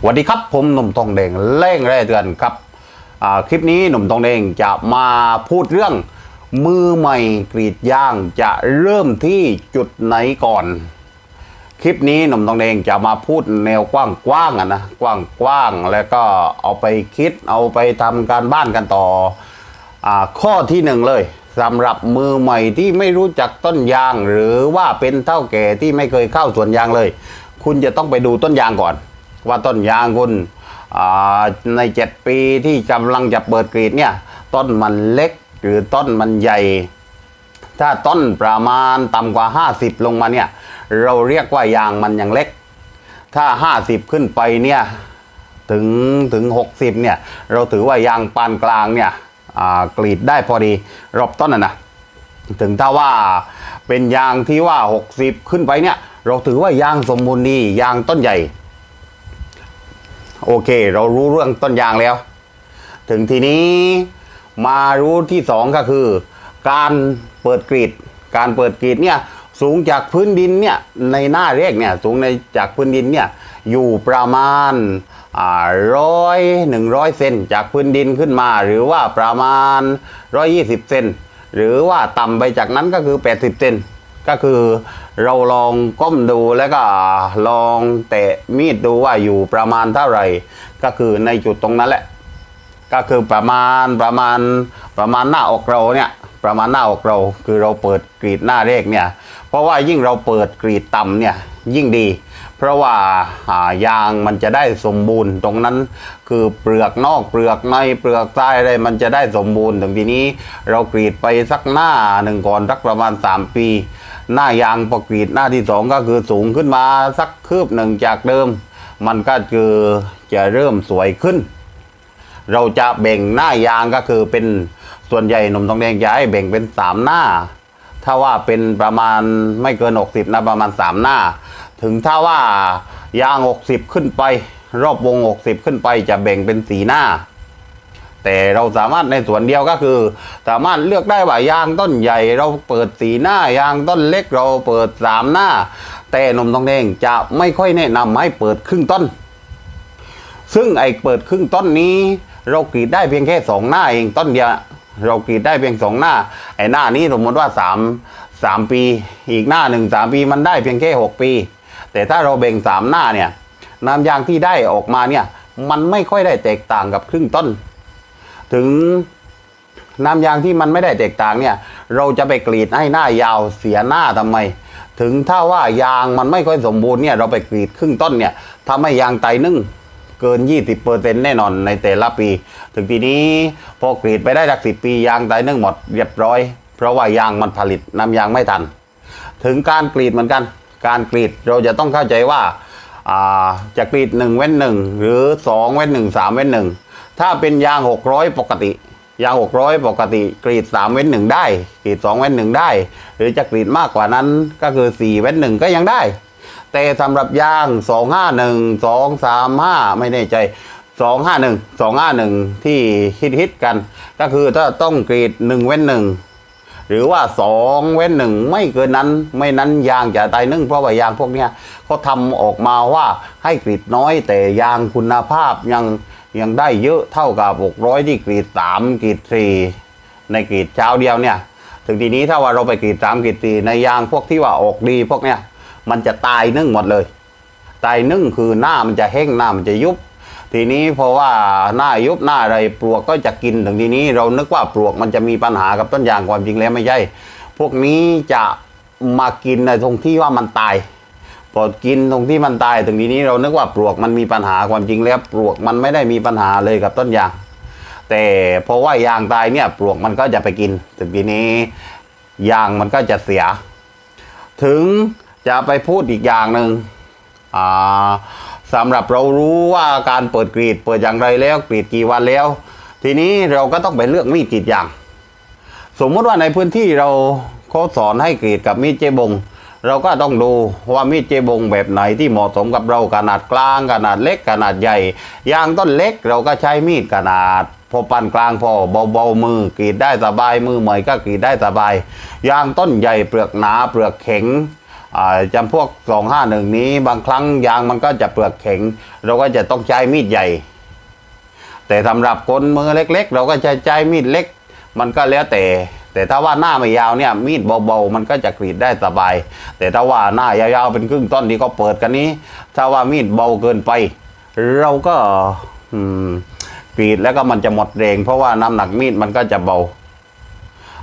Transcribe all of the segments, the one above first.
สวัสดีครับผมหนุ่มทองแดงเล่งแร่เตือนครับคลิปนี้หนุ่มทองแดงจะมาพูดเรื่อง มือใหม่กรีดยางจะเริ่มที่จุดไหนก่อน คลิปนี้หนุ่มทองแดงจะมาพูดแนวกว้างๆอะนะกว้างๆแล้วก็เอาไปคิดเอาไปทำการบ้านกันต่ออข้อที่หนึ่งเลยสำหรับมือใหม่ที่ไม่รู้จักต้นยาง หรือว่าเป็นเท่าแก่ที่ไม่เคยเข้าสวนยางเลย คุณจะต้องไปดูต้นยางก่อน ว่าต้นยางคุณในเจ็ดปีที่กำลังจะเปิดกรีดเนี่ยต้นมันเล็กหรือต้นมันใหญ่ ถ้าต้นประมาณต่ำกว่า 50 ลงมาเนี่ยเราเรียกว่ายางมันยังเล็ก ถ้า 50 ขึ้นไปเนี่ยถึงถึง 60เนี่ยเราถือว่ายางปานกลางเนี่ยกรีดได้พอดีรอบต้นนะนะถึงถ้าว่าเป็นยางที่ว่า 60 ขึ้นไปเนี่ยเราถือว่ายางสมบูรณ์ดียางต้นใหญ่ โอเค เรารู้เรื่องต้นยางแล้ว ถึงทีนี้มารู้ที่สองก็คือ การเปิดกรีด การเปิดกรีดเนี่ยสูงจากพื้นดินเนี่ยในหน้าแรกเนี่ยสูงในจากพื้นดินเนี่ยอยู่ประมาณร้อยหนึ่งร้อยเซนจากพื้นดินขึ้นมา หรือว่าประมาณร้อยยี่สิบเซนหรือว่าต่ำไปจากนั้นก็คือแปดสิบเซน ก็คือเราลองก้มดูแล้วก็ลองแตะมีดดูว่าอยู่ประมาณเท่าไหร่ ก็คือในจุดตรงนั้นแหละ ก็คือประมาณประมาณประมาณหน้าอกเราเนี่ยประมาณหน้าอกเราคือเราเปิดกรีดหน้าเลขเนี่ยเพราะว่ายิ่งเราเปิดกรีดต่ำเนี่ยยิ่งดี เพราะว่าอ่ายางมันจะได้สมบูรณ์ตรงนั้นคือเปลือกนอกเปลือกในเปลือกใต้อะไรมันจะได้สมบูรณ์ถึงทีนี้ เรากรีดไปสักหน้าหนึ่งก่อนสักประมาณ 3 ปี หน้ายางพอกรีดหน้าที่สองก็คือสูงขึ้นมาสักคืบหนึ่งจากเดิม มันก็คือจะเริ่มสวยขึ้น เราจะแบ่งหน้ายางก็คือเป็นส่วนใหญ่หนุ่มทองแดงจะให้แบ่งเป็นสามหน้า ถ้าว่าเป็นประมาณไม่เกิน60นะประมาณสามหน้า ถึงถ้าว่ายาง60ขึ้นไป รอบวง60ขึ้นไปจะแบ่งเป็นสีหน้า แต่เราสามารถในส่วนเดียวก็คือ สามารถเลือกได้ว่ายางต้นใหญ่เราเปิดสีหน้ายางต้นเล็กเราเปิดสามหน้า แต่นมทองแดงจะไม่ค่อยแนะนำให้เปิดครึ่งต้น ซึ่งไอ้เปิดครึ่งต้นนี้ เรากรีดได้เพียงแค่สองหน้าเองต้นเดียวเรากรีดได้เพียงสองหน้าไอ้หน้านี้สมมติว่าสามสามปี อีกหน้าหนึ่งสามปีมันได้เพียงแค่หกปี แต่ถ้าเราแบ่งสามหน้าเนี่ยน้ำยางที่ได้ออกมาเนี่ยมันไม่ค่อยได้แตกต่างกับครึ่งต้น ถึงน้ำยางที่มันไม่ได้แตกต่างเนี่ย เราจะไปกรีดให้หน้ายาวเสียหน้าทำไม ถึงถ้าว่ายางมันไม่ค่อยสมบูรณ์เนี่ยเราไปกรีดครึ่งต้นเนี่ยทำให้ยางไตนึ่งเกิน 20%แน่นอนในแต่ละปี ถึงทีนี้พอกรีดไปได้สักสิปียางไตนึ่งหมดเรียบร้อย เพราะว่ายางมันผลิตน้ำยางไม่ทัน ถึงการกรีดเหมือนกัน การกรีดเราจะต้องเข้าใจว่าอ่าจะกรีดหนึ่งเว้นหนึ่งหรือสองเว้นหนึ่งสามเว้นหนึ่ง ถ้าเป็นยางหกร้อยปกติ ยางหกร้อยปกติ กรีดสามเว้นหนึ่งได้ กรีดสองเว้นหนึ่งได้ หรือจะกรีดมากกว่านั้นก็คือสี่เว้นหนึ่งก็ยังได้ แต่สำหรับยางสองห้าหนึ่งสองสามห้าไม่แน่ใจสองห้าหนึ่งสองห้าหนึ่งที่ฮิตฮิตๆกัน ก็คือถ้าต้องกรีดหนึ่งเว้นหนึ่งหรือว่าสองเว้นหนึ่งไม่เกินนั้นไม่นั้นยางจะตายนึ่งเพราะว่ายางพวกเนี้ยเขาทำออกมาว่าให้กรีดน้อยแต่ยางคุณภาพยัง ยังได้เยอะเท่ากับหกร้อยที่กรีดสามกรีดสี่ในกรีดเช้าเดียวเนี่ย ถึงทีนี้ถ้าว่าเราไปกรีดสามกรีดสี่ในยางพวกที่ว่าออกดีพวกเนี้ยมันจะตายนึ่งหมดเลย ตายนึ่งคือหน้ามันจะแห้งหน้ามันจะยุบ ทีนี้เพราะว่าหน้ายุบหน้าอะไรปลวกก็จะกินถึงทีนี้ เรานึกว่าปลวกมันจะมีปัญหากับต้นยางความจริงแล้วไม่ใช่ พวกนี้จะมากินในตรงที่ว่ามันตาย พอกินตรงที่มันตายถึงทีนี้เรานึกว่าปลวกมันมีปัญหาความจริงแล้วปลวกมันไม่ได้มีปัญหาเลยกับต้นยาง แต่เพราะว่ายางตายเนี่ยปลวกมันก็จะไปกินถึงทีนี้ยางมันก็จะเสีย ถึงจะไปพูดอีกอย่างหนึ่งอ่าสำหรับเรารู้ว่าการเปิดกรีดเปิดอย่างไรแล้วกรีดกี่วันแล้ว ทีนี้เราก็ต้องไปเลือกมีดกรีดยาง สมมติว่าในพื้นที่เราเขาสอนให้กรีดกับมีดเจบง เราก็ต้องดูว่ามีดเจบงแบบไหนที่เหมาะสมกับเราขนาดกลางขนาดเล็กขนาดใหญ่ยางต้นเล็กเราก็ใช้มีดขนาดพอปานกลางพอเบาๆมือกรีดได้สบายมือใหม่ก็กรีดได้สบาย ยางต้นใหญ่เปลือกหนาเปลือกแข็งจำพวกสองห้าหนึ่งนี้บางครั้งยางมันก็จะเปลือกแข็ง เราก็จะต้องใช้มีดใหญ่ แต่สำหรับคนมือเล็ก ๆ เราก็จะใช้มีดเล็ก มันก็แล้วแต่ แต่ถ้าว่าหน้าไม่ยาวเนี่ยมีดเบาๆมันก็จะกรีดได้สบาย แต่ถ้าว่าหน้ายาวๆเป็นครึ่งต้นที่เขาเปิดกันนี้ ถ้าว่ามีดเบาเกินไป เราก็กรีดแล้วก็มันจะหมดแรงเพราะว่าน้ำหนักมีดมันก็จะเบา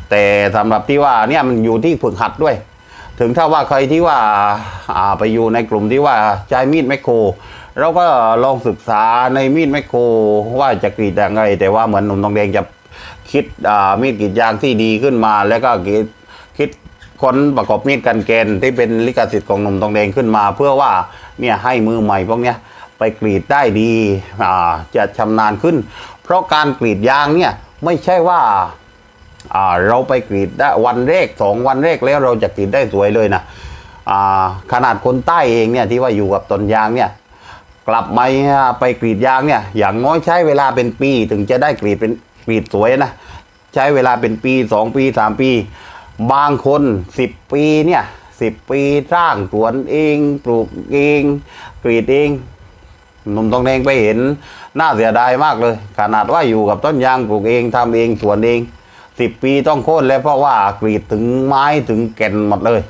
แต่สำหรับที่ว่าเนี่ยมันอยู่ที่ฝึกหัดด้วย ถึงถ้าว่าใครที่ว่าาไปอยู่ในกลุ่มที่ว่าใช้มีดแมคโครเราก็ลองศึกษาในมีดแมคโครว่าจะกรีดยังไง แต่ว่าเหมือนหนุ่มทองแดงจะ คิดมีดกรีดยางที่ดีขึ้นมา แล้วก็คิดคิดค้นประกอบมีดกันแกนที่เป็นลิขสิทธิ์ของหนุ่มทองแดงขึ้นมา เพื่อว่าเนี่ยให้มือใหม่พวกเนี้ยไปกรีดได้ดีจะชำนาญขึ้น เพราะการกรีดยางเนี่ยไม่ใช่ว่าเราไปกรีดได้วันแรกสองวันแรกแล้วเราจะกรีดได้สวยเลยนะขนาดคนใต้เองเนี่ยที่ว่าอยู่กับต้นยางเนี่ยกลับมาไปกรีดยางเนี่ยอย่างน้อยใช้เวลาเป็นปีถึงจะได้กรีดเป็น กรีดสวยนะ ใช้เวลาเป็นปีสองปีสามปี บางคนสิบปีเนี่ยสิบปีสร้างสวนเองปลูกเองกรีดเองหนุ่มทองแดงไปเห็นน่าเสียดายมากเลย ขนาดว่าอยู่กับต้นยางปลูกเองทำเองสวนเองสิบปีต้องโค่นแล้วเพราะว่ากรีดถึงไม้ถึงแก่นหมดเลย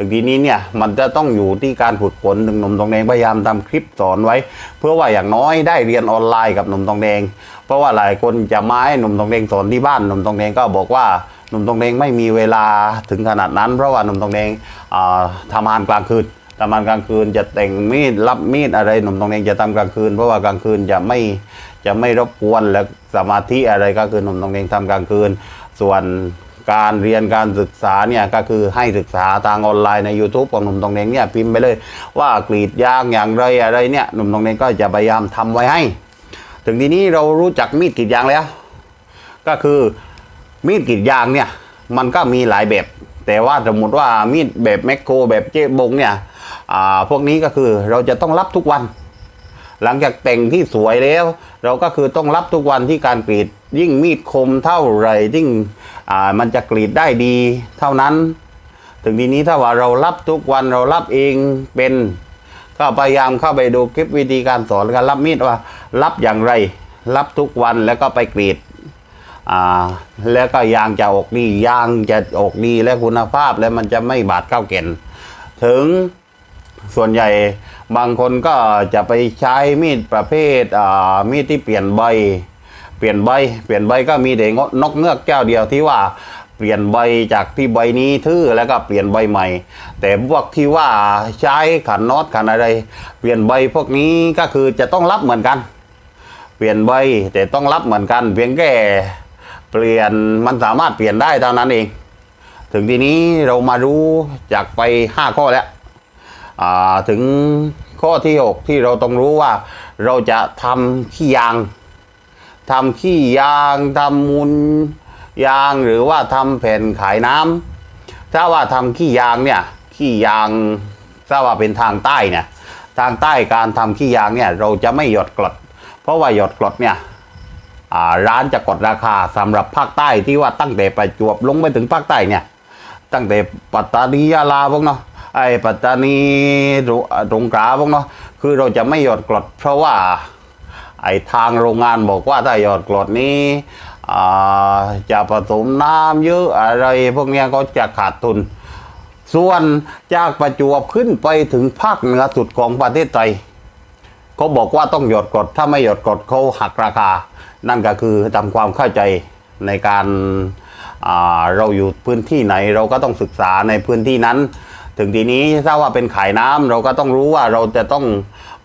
ถึงทีนี้เนี่ยมันจะต้องอยู่ที่การฝึกฝนถึงหนุ่มทองแดงพยายามทำคลิปสอนไว้ เพื่อว่าอย่างน้อยได้เรียนออนไลน์กับหนุ่มทองแดง เพราะว่าหลายคนจะไม้หนุ่มทองแดงสอนที่บ้านหนุ่มทองแดงก็บอกว่าหนุ่มทองแดงไม่มีเวลาถึงขนาดนั้น เพราะว่าหนุ่มทองแดงอ่าทำงานกลางคืนทำงานกลางคืนจะแต่งมีดรับมีดอะไรหนุ่มทองแดงจะทำกลางคืน เพราะว่ากลางคืนจะไม่จะไม่รบกวนและสมาธิอะไรก็คือหนุ่มทองแดงทำกลางคืน ส่วน การเรียนการศึกษาเนี่ยก็คือให้ศึกษาทางออนไลน์ใน YouTube ของหนุ่มทองแดงเนี่ยพิมพ์ไปเลยว่ากรีดยางอย่างไรอะไรเนี่ยหนุ่มทองแดงก็จะพยายามทำไว้ให้ ถึงทีนี้เรารู้จักมีดกรีดยางแล้ว ก็คือมีดกรีดยางเนี่ยมันก็มีหลายแบบ แต่ว่าสมมติว่ามีดแบบแมคโครแบบเจ๊บงเนี่ยอ่าพวกนี้ก็คือเราจะต้องรับทุกวัน หลังจากแต่งที่สวยแล้ว เราก็คือต้องรับทุกวันที่การกรีดยิ่งมีดคมเท่าไรยิ่ง มันจะกรีดได้ดีเท่านั้น ถึงทีนี้ถ้าว่าเรารับทุกวันเรารับเองเป็นก็พยายามเข้าไปดูคลิปวิธีการสอนการรับมีดว่ารับอย่างไร รับทุกวันแล้วก็ไปกรีดแล้วก็ยางจะออกดียางจะออกดีและคุณภาพแล้วมันจะไม่บาดเข้าเก่นถึงส่วนใหญ่บางคนก็จะไปใช้มีดประเภทมีดที่เปลี่ยนใบ เปลี่ยนใบ เปลี่ยนใบก็มีแต่งนกเงือกเจ้าเดียวที่ว่าเปลี่ยนใบจากที่ใบนี้ทื่อแล้วก็เปลี่ยนใบใหม่ แต่พวกที่ว่าใช้ขันน็อตขันอะไร เปลี่ยนใบพวกนี้ก็คือจะต้องรับเหมือนกัน เปลี่ยนใบแต่ต้องรับเหมือนกัน เพียงแค่เปลี่ยนมันสามารถเปลี่ยนได้เท่านั้นเอง ถึงทีนี้เรามารู้จากไปห้าข้อแล้วถึงข้อที่หกที่เราต้องรู้ว่าเราจะทำขี้ยาง ทำขี้ยางทำมูลยางหรือว่าทำแผ่นขายน้ำถ้าว่าทำขี้ยางเนี่ยขี้ยางถ้าว่าเป็นทางใต้เนี่ยทางใต้การทำขี้ยางเนี่ยเราจะไม่หยดกรดเพราะว่าหยดกรดเนี่ยร้านจะกดราคาสำหรับภาคใต้ที่ว่าตั้งแต่ประจวบลงไปถึงภาคใต้เนี่ยตั้งแต่ปัตตานียาลาพวกเนาะไอ้ปัตตานีตรงกราพวกเนาะคือเราจะไม่หยดกรดเพราะว่า ไอ้ทางโรงงานบอกว่าถ้าหยอดกรดนี้จะผสมน้ำเยอะอะไรพวกนี้ก็จะขาดทุน ส่วนจากประจวบขึ้นไปถึงภาคเหนือสุดของประเทศไทยเขาบอกว่าต้องหยอดกรดถ้าไม่หยอดกรดเขาหักราคา นั่นก็คือทำความเข้าใจในการเราอยู่พื้นที่ไหนเราก็ต้องศึกษาในพื้นที่นั้น ถึงทีนี้ถ้าว่าเป็นขายน้ำเราก็ต้องรู้ว่าเราจะต้อง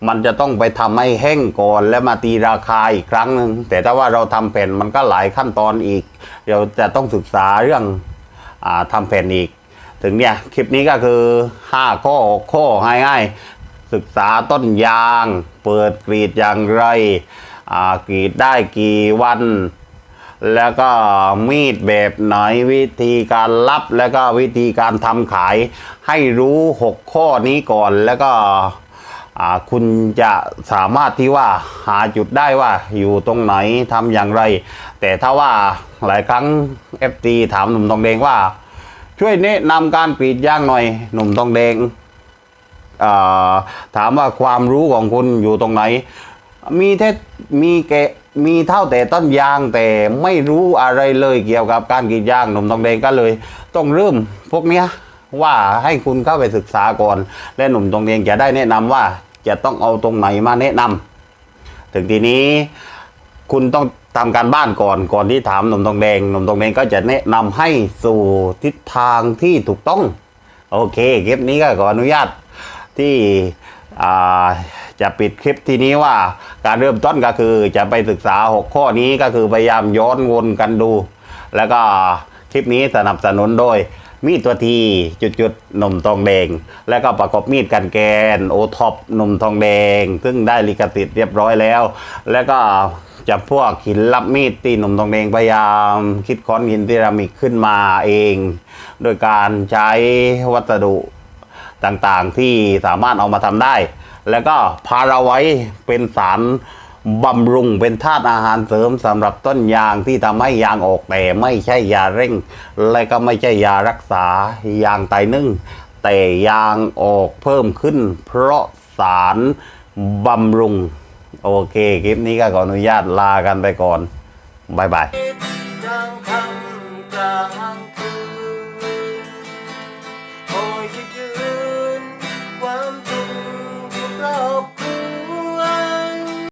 มันจะต้องไปทำให้แห้งก่อนแล้วมาตีราคาอีกครั้งหนึ่งแต่ถ้าว่าเราทำแผ่นมันก็หลายขั้นตอนอีก เราจะต้องศึกษาเรื่องอาทำแผ่นอีก ถึงเนี่ยคลิปนี้ก็คือ 5 ข้อข้อง่ายๆศึกษาต้นยาง เปิดกรีดอย่างไรกรีดได้กี่วัน แล้วก็มีดแบบไหนวิธีการรับแล้วก็วิธีการทำขาย ให้รู้ 6 ข้อนี้ก่อนแล้วก็คุณจะสามารถที่ว่าหาจุดได้ว่าอยู่ตรงไหนทำอย่างไร แต่ถ้าว่าหลายครั้ง FT ถามหนุ่มทองแดงว่า ช่วยแนะนำการกรีดย่างหน่อยหนุ่มทองแดงถามว่าความรู้ของคุณอยู่ตรงไหน มีแค่มีแก มีเท่าแต่ต้นยางแต่ไม่รู้อะไรเลยเกี่ยวกับการกรีดยางหนุ่มทองแดงก็เลย ต้องเริ่มพวกเนี้ยว่าให้คุณเข้าไปศึกษาก่อน และหนุ่มทองแดงจะได้แนะนำว่าจะต้องเอาตรงไหนมาแนะนำถึงทีนี้คุณต้องทำการบ้านก่อนก่อนที่ถามหนุ่มทองแดงหนุ่มทองแดงก็จะแนะนำให้สู่ทิศทางที่ถูกต้อง โอเคคลิปนี้ก็ขออนุญาตที่อ่า จะปิดคลิปที่นี้ว่าการเริ่มต้นก็คือจะไปศึกษา 6 ข้อนี้ก็คือพยายามย้อนวนกันดู แล้วก็คลิปนี้สนับสนุนโดย มีดตัวทีจุดๆหนุ่มทองแดง แล้วก็ประกอบมีดกันแกนโอท็อปหนุ่มทองแดง ซึ่งได้ลิขสิทธิ์เรียบร้อยแล้ว แล้วก็จะพวกหินรับมีดที่หนุ่มทองแดงพยายามคิดค้นหินเซรามิกขึ้นมาเอง โดยการใช้วัสดุต่างๆที่สามารถเอามาทำได้ แล้วก็พาราไว้เป็นสารบำรุงเป็นธาตุอาหารเสริมสำหรับต้นยางที่ทำให้ยางออกแต่ไม่ใช่ยาเร่ง และก็ไม่ใช่ยารักษายางไตนึ่ง แต่ยางออกเพิ่มขึ้น เพราะสารบำรุง โอเคคลิปนี้ก็ขออนุญาตลากันไปก่อน บ๊ายบาย